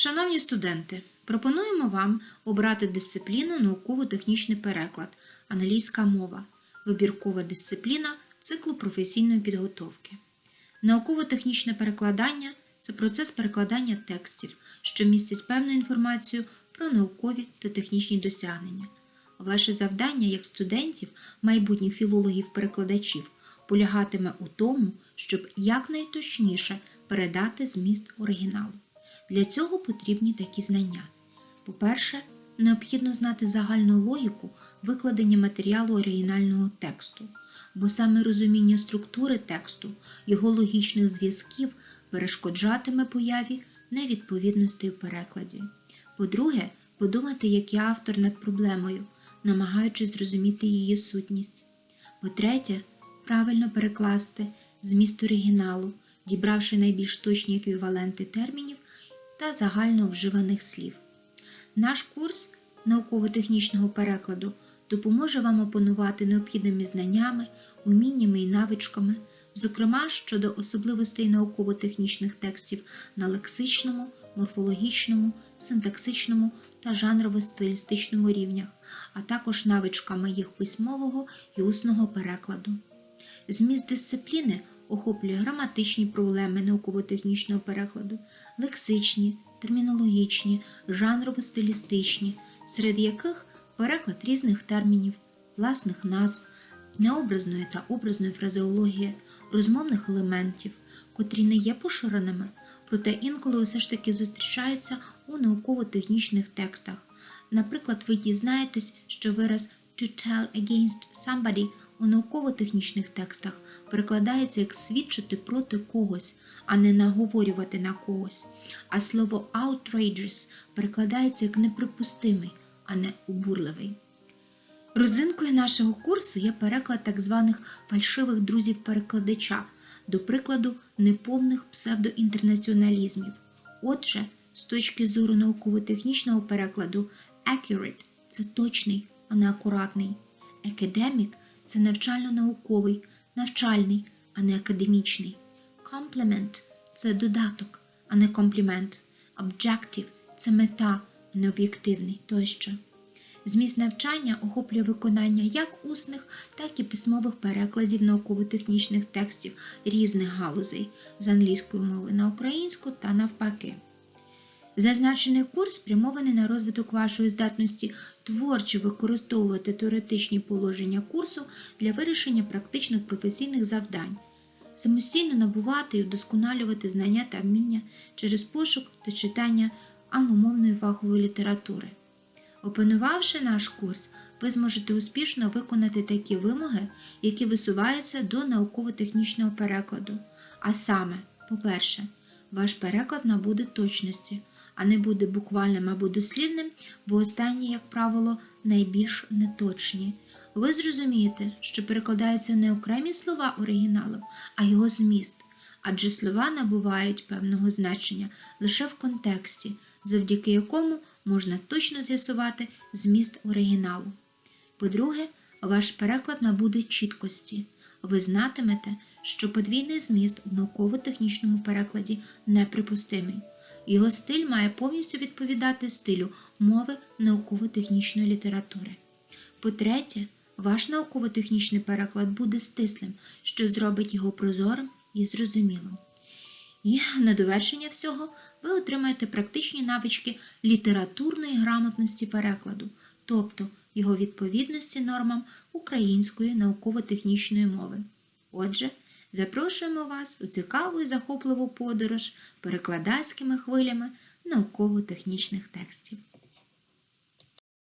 Шановні студенти, пропонуємо вам обрати дисципліну науково-технічний переклад, англійська мова, вибіркова дисципліна циклу професійної підготовки. Науково-технічне перекладання це процес перекладання текстів, що містять певну інформацію про наукові та технічні досягнення. Ваше завдання як студентів, майбутніх філологів-перекладачів, полягатиме у тому, щоб якнайточніше передати зміст оригіналу. Для цього потрібні такі знання. По-перше, необхідно знати загальну логіку викладення матеріалу оригінального тексту, бо саме розуміння структури тексту, його логічних зв'язків перешкоджатиме появі невідповідностей в перекладі. По-друге, подумати, як є автор над проблемою, намагаючись зрозуміти її сутність. По-третє, правильно перекласти зміст оригіналу, дібравши найбільш точні еквіваленти термінів та загально вживаних слів. Наш курс науково-технічного перекладу допоможе вам опанувати необхідними знаннями, уміннями і навичками, зокрема щодо особливостей науково-технічних текстів на лексичному, морфологічному, синтаксичному та жанрово-стилістичному рівнях, а також навичками їх письмового і усного перекладу. Зміст дисципліни охоплює граматичні проблеми науково-технічного перекладу, лексичні, термінологічні, жанрово-стилістичні, серед яких переклад різних термінів, власних назв, необразної та образної фразеології, розмовних елементів, котрі не є поширеними, проте інколи все ж таки зустрічаються у науково-технічних текстах. Наприклад, ви дізнаєтесь, що вираз to tell against somebody у науково-технічних текстах перекладається як свідчити проти когось, а не наговорювати на когось. А слово outrageous перекладається як неприпустимий, а не обурливий. Розинкою нашого курсу є переклад так званих фальшивих друзів перекладача, до прикладу, неповних псевдоінтернаціоналізмів. Отже, з точки зору науково-технічного перекладу, accurate – це точний, а не акуратний. Academic – це навчально-науковий, навчальний, а не академічний. Complement – це додаток, а не комплімент. Objective – це мета, а не об'єктивний тощо. Зміст навчання охоплює виконання як усних, так і письмових перекладів науково-технічних текстів різних галузей з англійської мови на українську та навпаки. Зазначений курс спрямований на розвиток вашої здатності творчо використовувати теоретичні положення курсу для вирішення практичних професійних завдань, самостійно набувати і вдосконалювати знання та вміння через пошук та читання англомовної фахової літератури. Опанувавши наш курс, ви зможете успішно виконати такі вимоги, які висуваються до науково-технічного перекладу. А саме, по-перше, ваш переклад набуде точності, а не буде буквальним або дослівним, бо останні, як правило, найбільш неточні. Ви зрозумієте, що перекладаються не окремі слова оригіналу, а його зміст, адже слова набувають певного значення лише в контексті, завдяки якому можна точно з'ясувати зміст оригіналу. По-друге, ваш переклад набуде чіткості. Ви знатимете, що подвійний зміст у науково-технічному перекладі неприпустимий. Його стиль має повністю відповідати стилю мови науково-технічної літератури. По-третє, ваш науково-технічний переклад буде стислим, що зробить його прозорим і зрозумілим. І на довершення всього ви отримаєте практичні навички літературної грамотності перекладу, тобто його відповідності нормам української науково-технічної мови. Отже, запрошуємо вас у цікаву і захопливу подорож перекладацькими хвилями науково-технічних текстів.